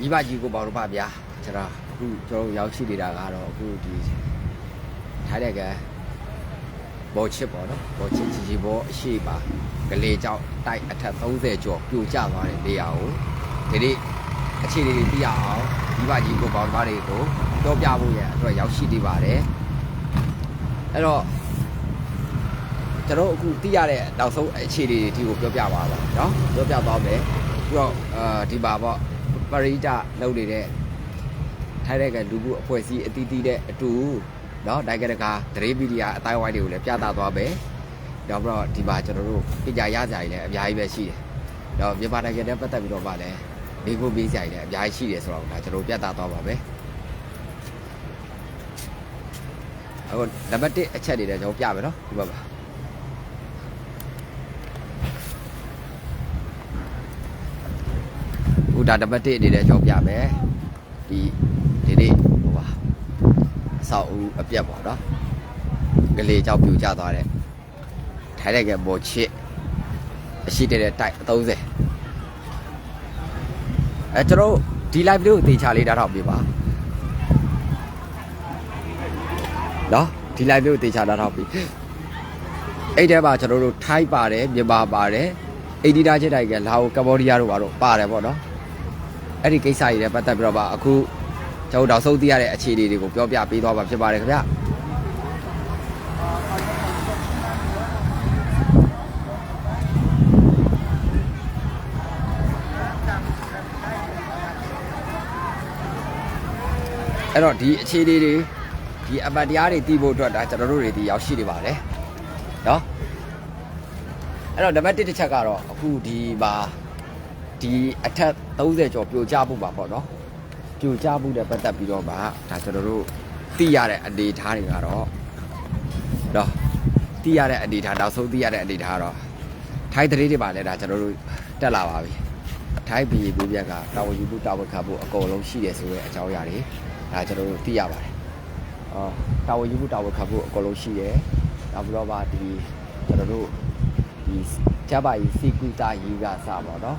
မိဘကြီးကိုပေါ့တော့ပါဗျာကျွန်တော်အခုကျွန်တော်ရောက်ရှိနေတာကတော့အခုဒီထိုင်းတဲ့ကဘောချစ်ပေါ့နော်ဘောချစ်ကြီးကြီးဘောအရှိပါကလေးကြောင့်တိုက်အထက်30ကျော်ပြိုကျသွားတဲ့နေရာကိုဒီနေ့အခြေအနေတွေသိရအောင်မိဘကြီးကိုပေါ့တော့တွေကိုတော့ပြဖို့ရအတွက်ရောက်ရှိနေပါတယ်အဲ့တော့ကျွန်တော်အခုသိရတဲ့နောက်ဆုံးအခြေအနေတွေဒီကိုပြောပြပါပါเนาะပြောပြသွားမယ်ပြီးတော့အာဒီပါပေါ့ပ ရိဒလုပ်နေတဲ့ထိုင်းတဲ့ကလူမှုအဖွဲ့အစည်းအသီးသီးတဲ့အတူเนาะနိုင်ငံတကာသတင်းမီဒီယာအတိုင်းအဝိုင်းတွေကိုလည်းပြသသွားမယ်နောက်ပြီးတော့ဒီပါကျွန်တော်တို့ပညာရကြရည်လည်းအများကြီးပဲရှိတယ်။တော့မြန်မာနိုင်ငံနဲ့ပတ်သက်ပြီးတော့မှလည်းမိခိုးပေးကြရည်လည်းအများကြီးရှိတယ်ဆိုတော့ဒါကျွန်တော်ပြသသွားပါမယ်။အခုနံပါတ်1အချက်တွေလည်းကျွန်တော်ပြမယ်နော်ဒီဘက်ပါအခု ဒါနံပါတ်1အနေနဲ့ကျွန်တော်ပြမယ်ဒီဒီနေ့ဟိုပါအဆောက်အဦအပြတ်ပေါ့နော်ကလေးကြောက်ပြူကျသွားတဲ့ထိုင်းနိုင်ငံပေါ်ချစ်အရှိတဲ့တိုက်အ30အဲကျွန်တော်ဒီ live လေးကိုအသေးချာလေးနားထောင်ပြပါနော်ဒီ live လေးကိုတေချာနားထောင်ပြီးအဲ့တဲမှာကျွန်တော်တို့ထိုင်းပါတယ်မြန်မာပါတယ်အိန္ဒိယချင်းတိုက်ကလာအိုကမ္ဘောဒီးယားတို့ဘာတို့ပါတယ်ပေါ့နော် အဲ့ဒီကိစ္စတွေနဲ့ပတ်သက်ပြီးတော့မှအခုကျွန်တော်တို့နောက်ဆုံးသိရတဲ့အခြေအနေတွေကိုပြောပြပေးသွားမှာဖြစ်ပါတယ်ခင်ဗျအဲ့တော့ဒီအခြေအနေတွေဒီအပတ်တရားတွေတည်ဖို့အတွက်ဒါကျွန်တော်တို့တွေဒီရောက်ရှိနေပါတယ်နော်အဲ့တော့နံပါတ်1တစ်ချက်ကတော့အခုဒီမှာ ဒီအထက်30ကျော်ပြိုကျဖို့ပါပေါ့နော်ပြိုကျဖို့တဲ့ပတ်သက်ပြီးတော့မှဒါကျွန်တော်တို့သိရတဲ့အနေအထားတွေကတော့နော်သိရတဲ့အနေအထားနောက်ဆုံးသိရတဲ့အနေအထားကတော့ထိုင်းသတင်းတွေပါလဲဒါကျွန်တော်တို့တက်လာပါပြီထိုင်းပြည်ပြည်ပြက်ကတာဝန်ယူမှုတာဝန်ခံမှုအကုန်လုံးရှိတယ်ဆိုတဲ့အကြောင်းအရာတွေဒါကျွန်တော်တို့သိရပါတယ်အော်တာဝန်ယူမှုတာဝန်ခံမှုအကုန်လုံးရှိတယ်နောက်ပြီးတော့မှဒီကျွန်တော်တို့ဒီချပါရီစီကူတာရီကစပါတော့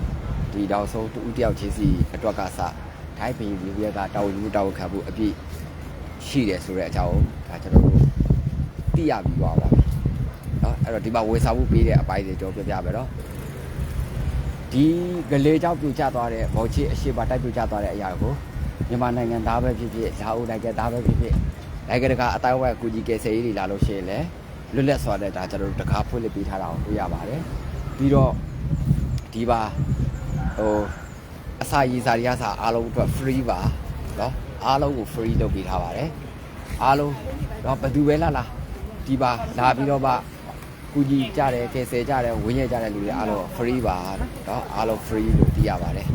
ဒီနောက်ဆုံးတူတယောက်ချင်းစီအတွက်ကစထိုင်းပြည်ပြည်ပြက်ကတာဝန်ယူမှုတာဝန်ခံမှုအပြည့်ရှိတယ်ဆိုတဲ့အကြောင်းဒါကျွန်တော်တို့သိရပြီးသွားပါပြီเนาะအဲ့တော့ဒီမှာဝေစာမှုပေးတဲ့အပိုင်းတွေကျွန်တော်ပြောပြမယ်เนาะ ဒီကလေးကြောင့်ပြူကျသွားတဲ့ဘောချစ်အရှိပါတိုက်ပြူကျသွားတဲ့အရာကိုမြန်မာနိုင်ငံသားပဲဖြစ်ဖြစ်လာအိုနိုင်ငံသားပဲဖြစ်ဖြစ်နိုင်ငံတကာအတိုင်းအဝိုင်းအကူကြီးကယ်ဆယ်ရေးတွေလာလို့ရှိရင်လည်းလွတ်လပ်စွာနဲ့ဒါကျွန်တော်တို့တကားဖွင့်လှစ်ပေးထားတာကိုတွေ့ရပါတယ်ပြီးတော့ဒီပါ ဟိုအစာရေးစာရစာအားလုံးအတွက် free ပါเนาะအားလုံးကို free လုပ်ပေးထားပါတယ်အားလုံးတော့ဘယ်သူပဲလာလာဒီပါလာပြီးတော့မှ ကူညီကြတယ်ကယ်ဆယ်ကြတယ်ဝင်းရကြတဲ့လူတွေအားလုံး free ပါเนาะအားလုံး free လို့သိရပါတယ်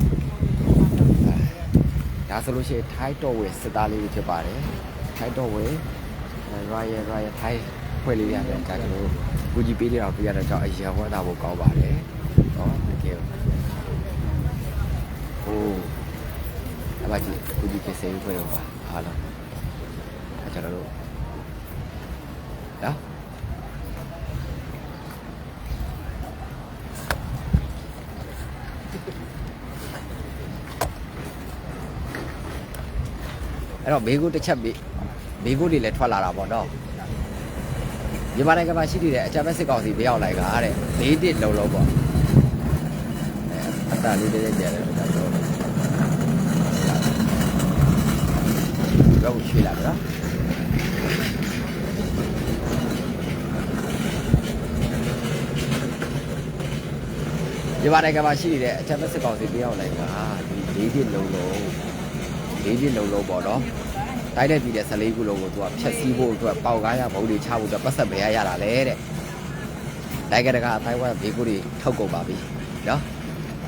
အဲဒါဆိုလို့ရှိရင် Thai တော်ဝယ်စစ်သားလေးတွေဖြစ်ပါတယ် Thai တော်ဝယ် Royal Royal Thai ဖွဲ့လေးရတယ်ဒါကျွန်တော်ကူညီပေးနေတာပြရတဲ့ကြောင့်အရင်ဝတ်တာဖို့ကောင်းပါတယ်เนาะတကယ် ဟိုအမကြီးကူညီကယ်ဆယ်ရေးဖွဲ့တော့ပါအားလုံးအဲကျွန်တော်တို့နော်အဲ့တော့ဘေးကုတစ်ချက်ဘေးဘေးကုတွေလည်းထွက်လာတာပေါ့နော်မြန်မာနိုင်ငံမှာရှိနေတဲ့အကြမ်းဖက်စစ်ကောင်စီဘေးရောက်လိုက်ကတဲ့၄တစ်လုံးလုံးပေါ့ အဲအတလေးလေးကျတယ်တော့တော့တော့ရွှေ့လာပြီနော်မြန်မာနိုင်ငံမှာရှိနေတဲ့အကြမ်းဖက်စစ်ကောင်စီဘေးရောက်လိုက်ကဒီ၄တစ်လုံးလုံးလေးပြည့်လုံးလုံးပေါ့နော်တိုက်တဲ့ပြည်တဲ့14ခုလုံးကိုသူကဖြတ်စည်းဖို့အတွက်ပေါက်ကားရဘုံတွေချဖို့အတွက်ပတ်သက်မရရတာလေတဲ့နိုင်ငံတကာအတိုင်းဝမ်ဘေးကူတွေထုတ်ကုန်ပါပြီနော်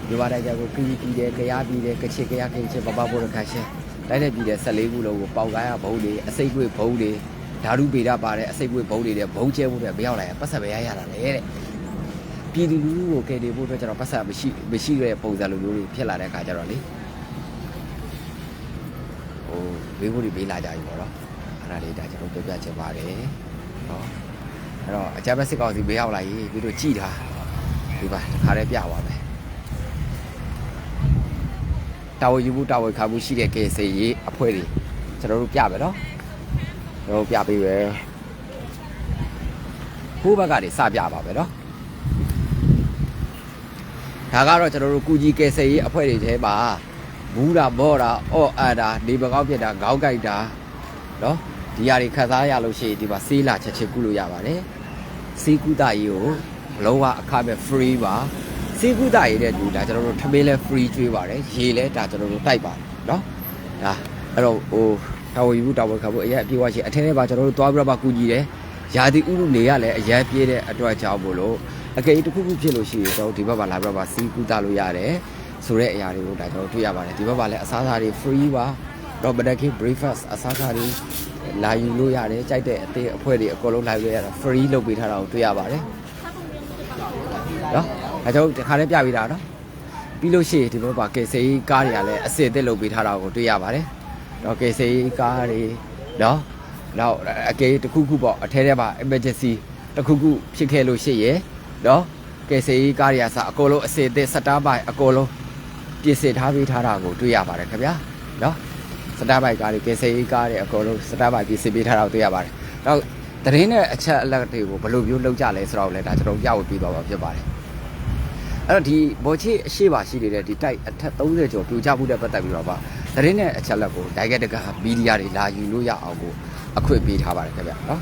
ဒီပါတိုင်းကကိုခီးပြည်တယ်ကြားပြည်တယ်ကချစ်ကြားကချစ်ပပဘိုရခါရှင်းတိုက်တဲ့ပြည်တဲ့14ခုလုံးကိုပေါက်ကားရဘုံတွေအစိတ်ကွေ့ဘုံတွေဓာတုပေဒပါတဲ့အစိတ်ကွေ့ဘုံတွေတဲ့ဘုံကျဲဖို့အတွက်မရောက်လာရင်ပတ်သက်မရရတာလေတဲ့ပြည်သူလူထုကိုကယ်တင်ဖို့အတွက်ကျွန်တော်ပတ်သက်မရှိမရှိတဲ့ပုံစံလိုမျိုးတွေဖြစ်လာတဲ့အခါကျတော့လေဟိုဘေးဖို့တွေပေးလာကြပြီပေါ့နော်အဲ့ဒါလေးဒါကျွန်တော်ပြောပြချင်ပါတယ်နော်အဲ့တော့အကြမ်းဖက်စစ်ကောင်စီဘေးရောက်လာရေးပြီးတော့ကြည်တာဒီပါခါရဲပြသွားမယ် တာဝန်ယူမှုတာဝန်ခံမှုရှိတဲ့ကေစေရေးအဖွဲ့တွေကျွန်တော်တို့ပြမယ်နော်ကျွန်တော်တို့ပြပေးပဲဟိုးဘက်ကနေစပြပါမယ်နော်ဒါကတော့ကျွန်တော်တို့ကုကြီးကေစေရေးအဖွဲ့တွေထဲမှာဘူးတာဘောတာအော့အတာနေပကောက်ပြက်တာခေါင်းကိုက်တာနော်ဒီဟာတွေခတ်သားရလို့ရှိရင်ဒီမှာဆေးလာချက်ချင်းကုလို့ရပါတယ်ဆေးကုသရေးကိုလုံးဝအခမဲ့ free ပါ စေကုသရေးတဲ့လူဒါကျွန်တော်တို့ထမင်းလဲ free ကျွေးပါတယ်ရေလဲဒါကျွန်တော်တို့တိုက်ပါတယ်เนาะဒါအဲ့တော့ဟိုတာဝန်ယူတာဝန်ခံဖို့အရင်အပြေဝရှိအထင်းထဲမှာကျွန်တော်တို့သွားပြီးတော့မှကူညီတယ်ယာတိဥရုနေရလဲအရင်ပြေးတဲ့အတွက်ကြောင့်မို့လို့အကယ်တစ်ခုခုဖြစ်လို့ရှိရင်ကျွန်တော်ဒီဘက်မှာလာပြီးတော့မှစီးကုသလို့ရတယ်ဆိုတဲ့အရာတွေကိုဒါကျွန်တော်တွေ့ရပါတယ်ဒီဘက်မှာလဲအစားအစာတွေ free ပါတော့ Badaki breakfast အစားအစာတွေလာယူလို့ရတယ်ကြိုက်တဲ့အသေးအဖွဲတွေအကုန်လုံးလာယူရတာ free လုပ်ပေးထားတာကိုတွေ့ရပါတယ် နော်အဲကျွန်တော်ဒီခါလေးပြပေးတာနော်ပြီးလို့ရှိရင်ဒီဘက်မှာကေစေးကားတွေကလည်းအစစ်အသစ်လုပ်ပေးထားတာကိုတွေ့ရပါတယ်တော့ကေစေးကားတွေနော်နောက်အကေတစ်ခုခုပေါ့အထဲထဲမှာ emergency တစ်ခုခုဖြစ်ခဲ့လို့ရှိရင်နော်ကေစေးကားတွေကစအကုန်လုံးအစစ်အသစ်စတားပိုင်အကုန်လုံးပြင်ဆင်ထားပေးထားတာကိုတွေ့ရပါတယ်ခင်ဗျာနော်စတားပိုင်ကားတွေကေစေးကားတွေအကုန်လုံးစတားပိုင်ပြင်ဆင်ပေးထားတာကိုတွေ့ရပါတယ်နောက်တရင်နဲ့အချက်အလက်တွေကိုဘယ်လိုမျိုးလုပ်ကြလဲဆိုတော့လည်းဒါကျွန်တော်ပြဝပြသွားပါဖြစ်ပါတယ် အဲ့တော့ဒီဘောချေအရှိပါရှိနေတဲ့ဒီတိုက်အထက်30ကျော်ပြိုကျမှုတဲ့ပတ်သက်ပြီးတော့ပါသတင်းနဲ့အချက်လက်ကိုဒိုင်ကတကမီဒီယာတွေလာယူလို့ရအောင်ကိုအခွင့်ပေးထားပါတယ်ခင်ဗျနော်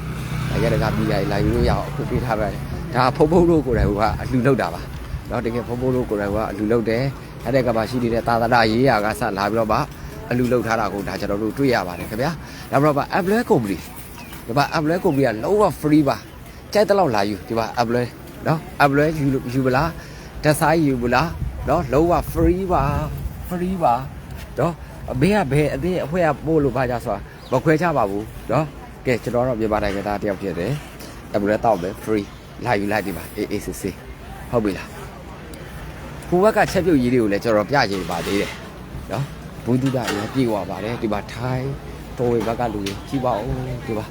ဒိုင်ကတကမီဒီယာတွေလာယူလို့ရအောင်အခွင့်ပေးထားပါတယ်ဒါဖုံဖုံတို့ကိုယ်တိုင်ကအလှူလောက်တာပါနော်တကယ်ဖုံဖုံတို့ကိုယ်တိုင်ကအလှူလောက်တယ်အဲ့တဲ့ကပါရှိနေတဲ့သာသနာရေးရာကစလာပြီးတော့ပါအလှူလောက်ထားတာကိုဒါကျွန်တော်တို့တွေ့ရပါတယ်ခင်ဗျာဒါပြီးတော့ပါ Apple Company ဒီပါ Apple Company ကလုံးဝ free ပါကြိုက်တဲ့လောက်လာယူဒီပါ Apple နော် Apple ယူယူပလား တက်ဆိုင်ယူဘူးလားနော်လုံးဝ free ပါ free ပါနော်ဘေးကဘယ်အသေးအဖွဲကပို့လို့ပါကြဆိုတာမခွဲချပါဘူးနော်ကဲကျွန်တော်တော့မြန်မာနိုင်ငံသားတယောက်ဖြစ်တယ်အပလက်တော့ပဲ free လာယူလိုက်ဒီပါအေးအေးဆေးဆေးဟုတ်ပြီလားကိုဘက်ကချက်ပြုတ်ရေးတွေကိုလည်းကျွန်တော်ပြချင်ပါသေးတယ်နော်ဘူးတုဒရပြေသွားပါတယ်ဒီမှာထိုင်းတော်ဝေဘက်ကလူတွေကြည့်ပါဦးဒီပါ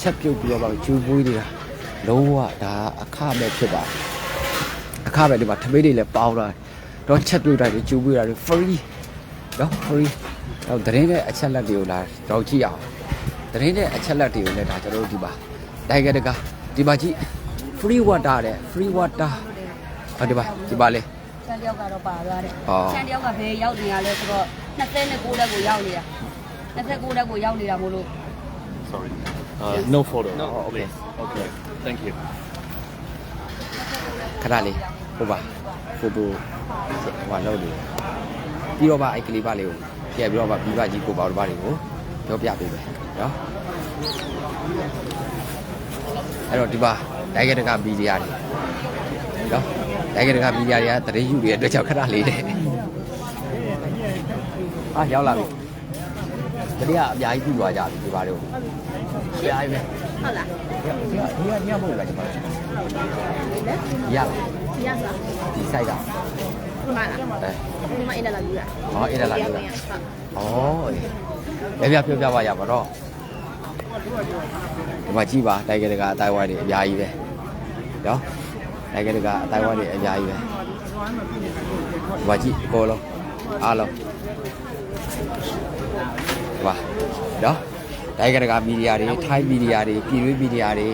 ချက်ပြုတ်ပြီးတော့ကျူးပွေးတွေကလုံးဝဒါအခမဲ့ဖြစ်ပါတယ်အ ခပဲဒီမှာထမိတ်တွေလည်းပေါင်းတာတော့ချက်ပြုတ်တာတွေကျူးပွေးတာတွေ free နော် free တော့တရင်တဲ့အချက်လက်တွေကိုလာတော့ကြည့်အောင်တရင်တဲ့အချက်လက်တွေကိုလည်းဒါကျွန်တော်တို့ဒီပါဒိုင်ကတကဒီမှာကြည့် free water တဲ့ free water ဟောဒီပါဒီပါလေချန်တယောက်ကတော့ပါသွားတယ်ဟောချန်တယောက်ကဘယ်ရောက်နေရလဲဆိုတော့29တက်ကိုရောက်နေတာ29တက်ကိုရောက်နေတာမို့လို့ Sorry. Uh, no photo. No, okay. please. Okay. Thank you. ခဏလေး ဟုတ်ပါဖိုတိုဟိုလောက်နေပြီးတော့ပါအဲ့ကလေးပါလေးကိုပြပြီးတော့ပါပြီးပါကြီးကိုပေါ့ဒီပါတွေကိုပြောပြပေးမယ်နော်အဲ့တော့ဒီပါဒိုင်ကတကမီဒီယာတွေနော်ဒိုင်ကတကမီဒီယာတွေကတရေယူတွေအတွက်ကြောင့်ခဏလေးတယ်ဟာရောက်လာပြီတတိယအများကြီးပြသွားကြပြီဒီပါတွေကိုအများကြီးပဲဟုတ်လားဒီကဒီကဒီကမဟုတ်လားကျွန်တော်ရလား ရစားဒီ site ကဒီမှာလားအဲဒီမှာအင်းလာယူရဟောအဲ့ဒါလားပြောတာဟုတ်ဩအေးပြပြပြောပြပါရပါတော့ဒီမှာကြည့်ပါတိုင်ကတကအတိုင်းဝိုင်းတွေအများကြီးပဲနော်တိုင်ကတကအတိုင်းဝိုင်းတွေအများကြီးပဲဒီမှာကြည့်အကုန်လုံးအားလုံးဒီပါနော်တိုင်ကတကမီဒီယာတွေထိုင်းမီဒီယာတွေပြည်တွင်းမီဒီယာတွေ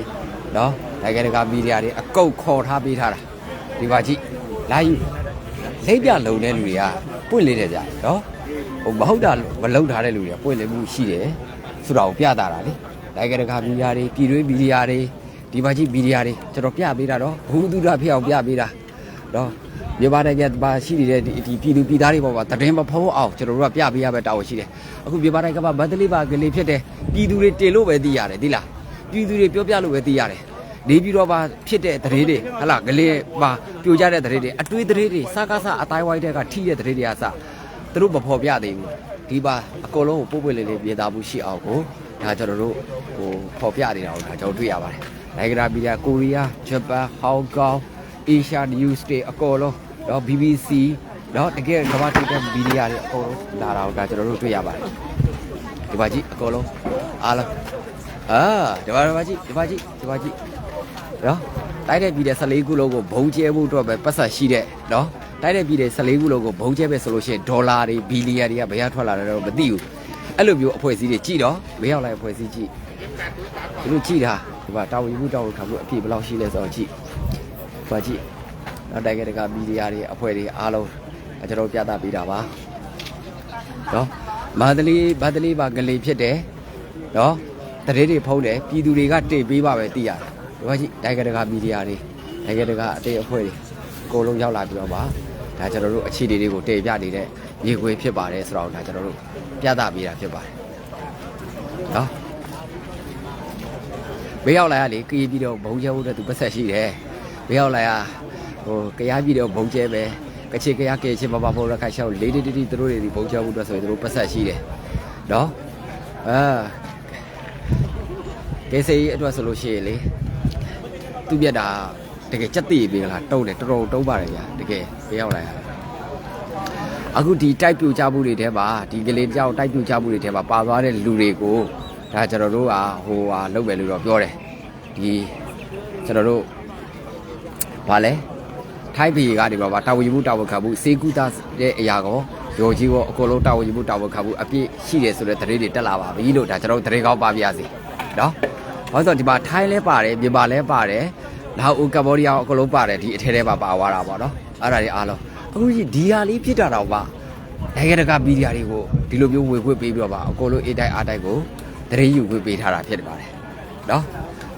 နော်တိုင်ကတကမီဒီယာတွေအကုတ်ခေါ်ထားပေးထားတာ ဒီပါကြည့်လာယူလိမ့်ပြလုံတဲ့လူတွေကပွင့်လေးတယ်ကြာနော်ဟိုမဟုတ်တာမလုံထားတဲ့လူတွေကပွင့်လင်းမှုရှိတယ်ဆိုတာကိုပြတာတာလေတိုင်ကရကမီဒီယာတွေပြည်တွင်းမီဒီယာတွေဒီမှာကြီးမီဒီယာတွေကျွန်တော်ပြပေးတာတော့ဘူးသူရဖြစ်အောင်ပြပေးတာနော်မြန်မာနိုင်ငံမှာရှိနေတဲ့ဒီဒီပြည်သူပြည်သားတွေပေါ်မှာတည်င်းမဖုံးအောင်ကျွန်တော်တို့ကပြပေးရမယ့်တာဝန်ရှိတယ်အခုမြန်မာနိုင်ငံမှာမန္တလေးပါကလေးဖြစ်တယ်ပြည်သူတွေတင်လို့ပဲသိရတယ်ဒီလားပြည်သူတွေပြောပြလို့ပဲသိရတယ် နေပြီးတော့ပါဖြစ်တဲ့တရေတွေဟလာကလေးပါပြိုကြတဲ့တရေတွေအတွေးတရေတွေစကားစအတိုင်းဝိုင်းတဲ့ကထိတဲ့တရေတွေကစသူတို့မဖော်ပြသေးဘူးဒီပါအကုန်လုံးကိုပို့ပွေလေးလေးပြေသားမှုရှိအောင်ကိုဒါကျွန်တော်တို့ဟိုဖော်ပြနေတာကိုဒါကျွန်တော်တွေ့ရပါတယ်နိုင်ငံတကာမီဒီယာကိုရီးယားဂျပန်ဟောင်ကောင်အေရှားနယူးစတေအကုန်လုံးတော့ BBC တော့တကယ်ကမ္ဘာတိတဲ့မီဒီယာတွေအကုန်လုံးလာတာကိုဒါကျွန်တော်တို့တွေ့ရပါတယ်ဒီပါကြည့်အကုန်လုံးအားလုံးအာဒီပါဒီပါကြည့်ဒီပါကြည့်ဒီပါကြည့် နော်တိုက်တဲ့ပြည်တဲ့14ခုလုံးကိုဘုံကျဲမှုအတွက်ပဲပတ်သက်ရှိတဲ့နော်တိုက်တဲ့ပြည်တဲ့14ခုလုံးကိုဘုံကျဲပဲဆိုလို့ရှိရင်ဒေါ်လာတွေဘီလီယံတွေကဘယ်ရထွက်လာတယ်တော့မသိဘူးအဲ့လိုမျိုးအဖွဲ့အစည်းတွေကြည့်တော့မရောက်လိုက်အဖွဲ့အစည်းကြည့်ဒီလိုကြည့်တာဒီမှာတာဝန်ယူမှုတာဝန်ခံမှုအပြည့်ဘယ်လောက်ရှိလဲဆိုတော့ကြည့်ဒီမှာကြည့်နောက်တိုက်ခဲ့တဲ့ကမီဒီယာတွေအဖွဲ့တွေအားလုံးကျွန်တော်ပြသပေးတာပါနော်မန္တလေးမန္တလေးမှာငလေဖြစ်တယ်နော်တရေတွေဖုံးတယ်ပြည်သူတွေကတိတ်ပေးပါပဲသိရတယ် ဒီမှာကြည့်တိုက်ခဲ့တဲ့ကမီဒီယာတွေတိုက်ခဲ့တဲ့ကအတေအဖွဲ့တွေအကုန်လုံးရောက်လာပြီးတော့ပါဒါကျွန်တော်တို့အခြေအနေတွေကိုတည်ပြနေတဲ့ရေခွေဖြစ်ပါတယ်ဆိုတော့ဒါကျွန်တော်တို့ပြသပေးတာဖြစ်ပါတယ်နော်ဘေးရောက်လာရလေကီးပြီးတော့ဘုံကျဲဖို့တဲ့သူပတ်ဆက်ရှိတယ်ဘေးရောက်လာရဟိုကရားပြီးတော့ဘုံကျဲပဲကချေကရားကဲချင်မပါဖို့ရခိုင်ရှောက်လေးတီတီသူတို့တွေဒီဘုံကျဲဖို့အတွက်ဆိုရင်သူတို့ပတ်ဆက်ရှိတယ်နော်အာကဲစေးအတွက်ဆိုလို့ရှိရင်လေ သူပြက်တာတကယ်စက်တည်ပြီလားတုံးတယ်တော်တော်တုံးပါတယ်ဗျာတကယ်ဘေးရောက်လာရအခုဒီတိုက်ပြူကြမှုတွေထဲမှာဒီကလေးကြောက်တိုက်ပြူကြမှုတွေထဲမှာပါသွားတဲ့လူတွေကိုဒါကျွန်တော်တို့ကဟိုဟာလုပ်မယ်လို့တော့ပြောတယ်ဒီကျွန်တော်တို့ဘာလဲထိုင်းပြည်ကနေပါပါတာဝန်ယူမှုတာဝန်ခံမှုစေကူတာတဲ့အရာကောရော်ကြီးကောအကုန်လုံးတာဝန်ယူမှုတာဝန်ခံမှုအပြည့်ရှိတယ်ဆိုတဲ့သတင်းတွေတက်လာပါပြီလို့ဒါကျွန်တော်တို့သတင်းကောင်းပါပြရစီနော် ဘာလို့ဆိုဒီမှာထိုင်းလဲပါတယ်မြန်မာလဲပါတယ်လာအိုကမ္ဘောဒီးယားအကုန်လုံးပါတယ်ဒီအထဲထဲမှာပါသွားတာပေါ့နော်အဲ့ဒါတွေအားလုံးအခုကြီးဒီဟာလေးဖြစ်တာတော့ပါနိုင်ငံတကာမီဒီယာတွေကိုဒီလိုမျိုးဝေခွင့်ပေးပြီးတော့ပါအကုန်လုံးအတိုင်းအားတိုင်းကိုသတင်းယူခွင့်ပေးထားတာဖြစ်ပါတယ်နော်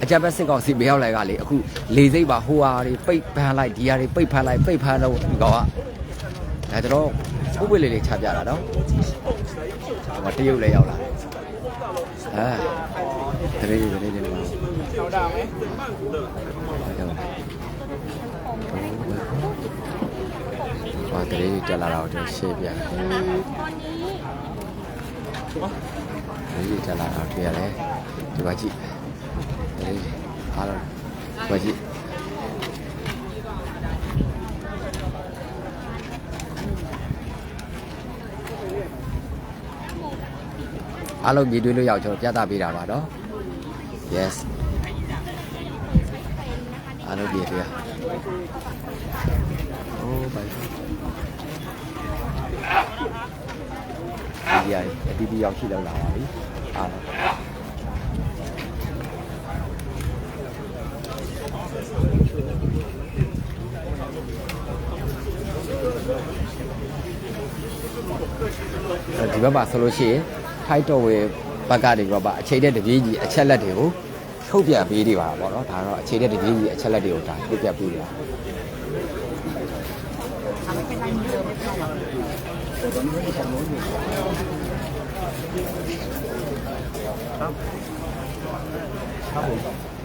အကြပ်ဘက်စစ်ကောင်စီမရောက်လိုက်ကလေအခုလေစိတ်ပါဟိုဟာတွေပိတ်ဖမ်းလိုက်ဒီဟာတွေပိတ်ဖမ်းလိုက်ပိတ်ဖမ်းတော့ဒီကောင်ကဒါကျွန်တော်ဥပ္ပလေးလေးချပြတာနော်ဟိုတရုတ်လည်းရောက်လာအာ တရေတရေတရေပါဟုတ်တာမယ်ဘာတရေတက်လာတော့ရှေ့ပြဒီတက်လာတော့တွေ့ရတယ်ဒီမှာကြည့်တရေအားလုံးဒီမှာကြည့်အားလုံးမြည်တွေ့လို့ရောက်ကျွန်တော်ပြသပေးတာပါနော် yes အားလုံးမြည်တွေ့ရโอ้ဘိုင်ဒီရည်အတီးတီးရောက်ရှိလောက်လာပါပြီအားလုံးအဲဒီဘက်မှာဆိုလို့ရှိရင်ထိုက်တော်ဝေ ဘက်ကနေပြီးတော့ဗအချိန်တဲ့တပြေးကြီးအချက်လက်တွေကိုထုတ်ပြပေးနေပါတာပေါ့နော်ဒါတော့အချိန်တဲ့တပြေးကြီးအချက်လက်တွေကိုဒါထုတ်ပြပေးနေတာ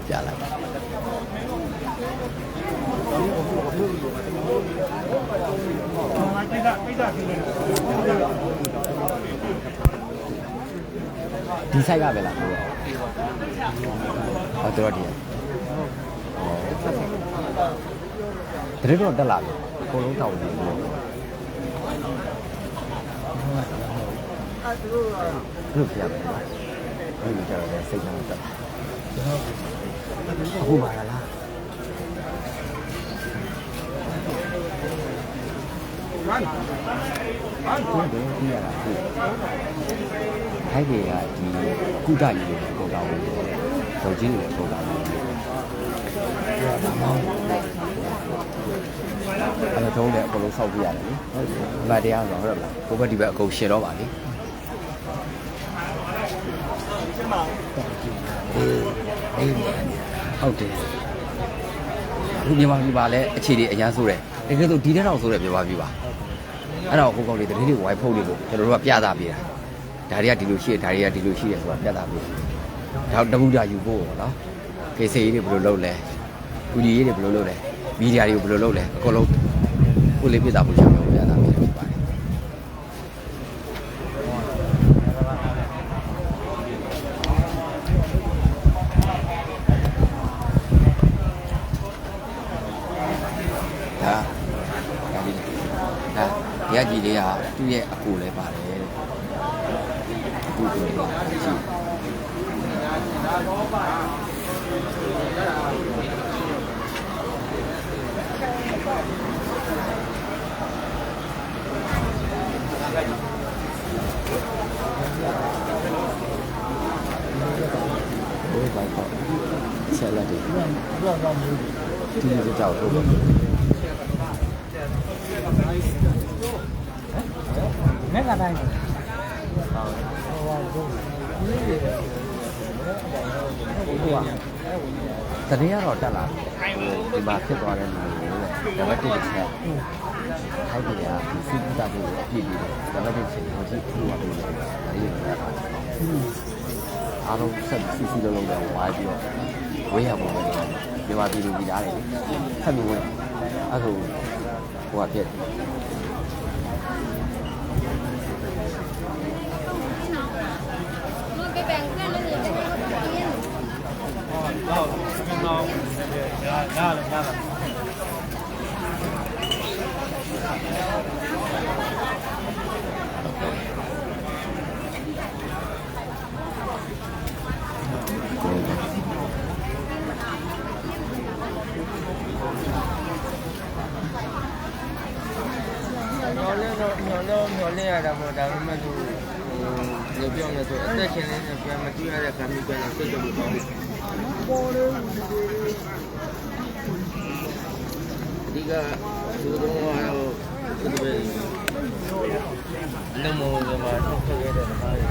ပြလိုက် ဒီဆိုင်ကပဲလားဟုတ်ဟောတော်ဒီတရေတော့တက်လာပြီအကုန်လုံးတောင်းနေတယ်အဲ့လိုပြရတယ်အဲ့လိုကြတော့စိတ်ကတော့တက်အခုပါလားဟုတ်တယ်ကြည့်ရတာ ဟုတ်ထိုက်တွေကဒီကုဒကြီးတွေပုံတော်ဝင်ဒေါ်ကြီးတွေပုံတော်ဝင်အဲ့ဒါတော့လည်းအကုန်လုံးစောက်ပြရတယ်လေဟုတ်တယ်ဗတ်တရားဆိုတော့ဟုတ်လားဘိုးဘက်ဒီဘက်အကုန်ရှင်းတော့ပါလေအေးဟုတ်တယ်အခုမြန်မာပြည်ပါလဲအခြေအနေအများဆိုးတယ်တကယ်ဆိုဒီတဲ့တော့ဆိုတယ်မြန်မာပြည်ပါအဲ့တော့ကိုကောင်းလေးတတိတွေဝိုင်းဖုတ်နေလို့ကျွန်တော်တို့ကပြသပေးတာ ဒါတွေကဒီလိုရှိတယ်ဒါတွေကဒီလိုရှိတယ်ဆိုတာပြသပေးတာဒါတမှုကြယူဖို့ပေါ့နော်ကေစီကြီးတွေဘယ်လိုလုပ်လဲကူကြီးကြီးတွေဘယ်လိုလုပ်လဲမီဒီယာတွေကိုဘယ်လိုလုပ်လဲအကုန်လုံးကိုလေးပြသဖို့ကျွန်တော်ပြသပေးတာဖြစ်ပါတယ်ဒါဒါဒီဒါရကြီးလေးကသူ့ရဲ့အကူလည်းပါတယ်တဲ့အကူကိုလည်းကြည့် ဒီလိုကြောက်ထုတ်တယ်မဲ့ကတိုင်းတရင်ကတော့တက်လာတယ်ဒီမှာဖြစ်သွားတဲ့လူတွေနံပါတ်1တစ်ချက်ထိုက်တယ်ကဒီစီးပူတာကိုအပြည့်ပြီးတယ်နံပါတ်1ချက်ကိုကြည့်ပြီးတော့ပြီးတယ်ဒါလေးကိုလည်းအားလုံးဆက်စီစီလုံးလုံးနဲ့ဝိုင်းပြီးတော့ ဝေးရပုံပဲမြန်မာပြည်လူပြည်သားတွေဆက်ပြီးဝင်အဲ့ဒါဟိုကပြက်ညော်လင်းတော့ညော်တော့ ညော်လင်းရတာပေါ့ဒါပေမဲ့သူဟိုဘယ်လိုပြောမလဲဆိုအသက်ရှင်နေတဲ့ပြန်မကြည့်ရတဲ့ခံပြီးပြန်တော့စိတ်ကြလို့ပေါ့အဓိကသူတို့ကတော့သူတို့ပဲအလုံးမောကမှာထုတ်ခဲ့ရတဲ့ဟာတွ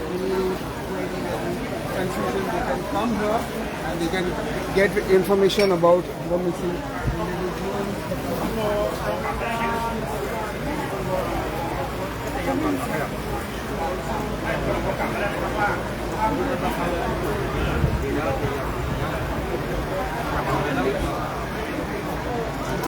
ေ confusion, they can come here and they can get information about the missing individual.